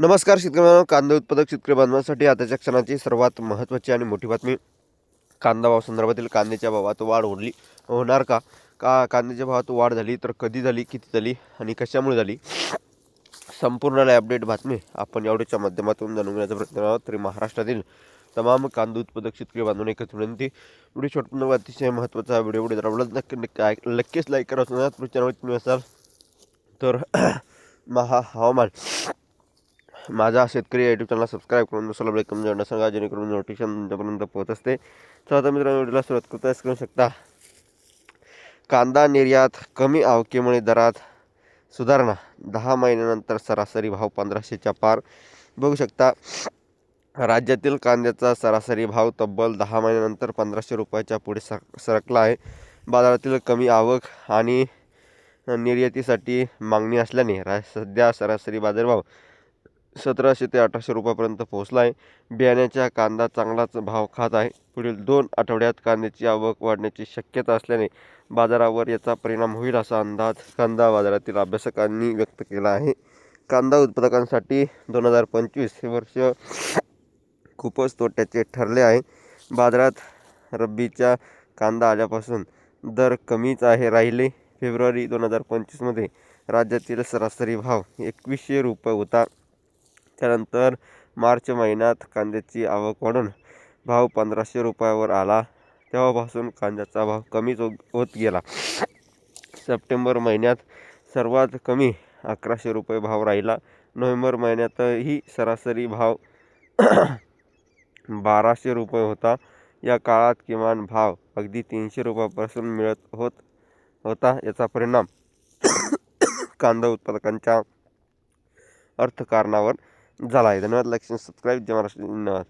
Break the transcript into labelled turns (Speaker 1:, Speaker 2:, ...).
Speaker 1: नमस्कार शेतकरी बांधव कांदा उत्पादक शेतकरी बांधवांसाठी आताच्या क्षणाची सर्वात महत्त्वाची आणि मोठी बातमी. कांदा भाव संदर्भातील कांद्याच्या भावात वाढ होली होणार का? का कांद्याच्या भावात वाढ झाली? तर कधी झाली? किती झाली? आणि कशामुळे झाली? संपूर्ण अपडेट बातमी आपण एवढ्याच्या माध्यमातून जाणून घेण्याचा प्रयत्न आहोत. तरी महाराष्ट्रातील तमाम कांदा उत्पादक शेतकरी बांधून एकच विनंती. व्हिडिओ शॉर्ट अतिशय महत्त्वाचा व्हिडिओ व्हिडिओ आवडला नक्की नक्की नक्कीच लाईक करा. असणार चॅनल तुम्ही असाल तर महा हवामान. माझा शेतकरी यूट्यूब चॅनल सबस्क्राईब करून दुसरा ब्रेक कमी जोडणं सांगा जेणेकरून नोटिफिकेशन तुमच्यापर्यंत पोहोच असते. तर आता मित्रांनो व्हिडिओला सुरुवात करता करू शकता कांदा निर्यात कमी आवकेमुळे दरात सुधारणा. दहा महिन्यानंतर सरासरी भाव पंधराशेच्या पार. बघू शकता राज्यातील कांद्याचा सरासरी भाव तब्बल दहा महिन्यानंतर पंधराशे रुपयाच्या पुढे सर सरकला आहे. बाजारातील कमी आवक आणि निर्यातीसाठी मागणी असल्याने रा सध्या सरासरी बाजारभाव सतराशे ते अठराशे रुपयापर्यंत पोहोचला आहे. बियाण्याच्या कांदा चांगलाच भाव खात आहे. पुढील दोन आठवड्यात कांद्याची आवक वाढण्याची शक्यता असल्याने बाजारावर याचा परिणाम होईल असा अंदाज कांदा बाजारातील अभ्यासकांनी व्यक्त केला आहे. कांदा उत्पादकांसाठी दोन हजार पंचवीस हे वर्ष खूपच तोट्याचे ठरले आहे. बाजारात रब्बीच्या कांदा आल्यापासून दर कमीच आहे राहिले. फेब्रुवारी दोन हजार पंचवीसमध्ये राज्यातील सरासरी भाव एकवीसशे रुपये होता. त्यानंतर मार्च महिन्यात कांद्याची आवक वाढून भाव पंधराशे रुपयावर आला. तेव्हापासून कांद्याचा भाव कमीच होत गेला. सप्टेंबर महिन्यात सर्वात कमी अकराशे रुपये भाव राहिला. नोव्हेंबर महिन्यातही सरासरी भाव बाराशे रुपये होता. या काळात किमान भाव अगदी तीनशे रुपयापासून मिळत होत होता याचा परिणाम कांदा उत्पादकांच्या अर्थकारणावर झाला आहे. धन्यवाद. Like subscribe. जय महाराष्ट्र. धन्यवाद